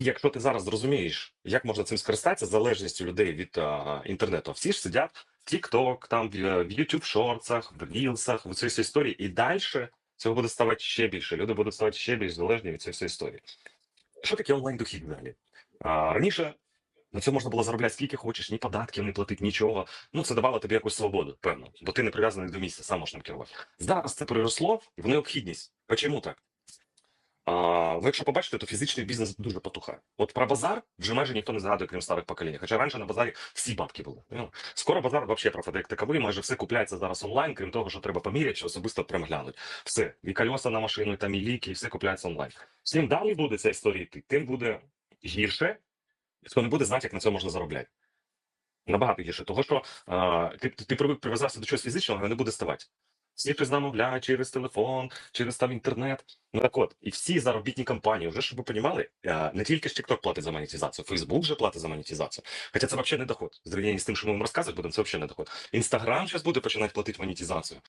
Якщо ти зараз зрозумієш, як можна цим скористатися, залежністю людей від а, інтернету, всі ж сидять в TikTok, там в, е, YouTube шорцах, в рілсах, в цій всій історії, і далі цього буде ставати ще більше. Люди будуть ставати ще більш залежні від цієї всієї історії. Що таке онлайн-дохід взагалі? А, раніше на цьому можна було заробляти скільки хочеш, ні податків не платити, нічого. Ну, це давало тобі якусь свободу, певно, бо ти не прив'язаний до місця, сам можеш ним керувати. Зараз це переросло в необхідність. Чому так? Ви якщо побачите, то фізичний бізнес дуже потухає. От про базар вже майже ніхто не згадує, крім старих поколінь. Хоча раніше на базарі всі бабки були. Ну, скоро базар взагалі пропаде як таковий, майже все купляється зараз онлайн, крім того, що треба поміряти, що особисто прям глянуть. Все, і колеса на машину, і там і ліки, і все купляється онлайн. Чим далі буде ця історія йти, тим буде гірше, хто не буде знати, як на цьому можна заробляти. Набагато гірше, того що а, ти, ти привик прив'язався до чогось фізичного, але не буде ставати. Всі замовляє через телефон, через там інтернет. Ну так от, і всі заробітні компанії, вже щоб ви розуміли, не тільки ж TikTok платить за монетизацію, Facebook вже платить за монетизацію. Хоча це взагалі не доход. Зрівняння з тим, що ми вам розказувати будемо, це взагалі не доход. Інстаграм зараз буде починати платити монетизацію.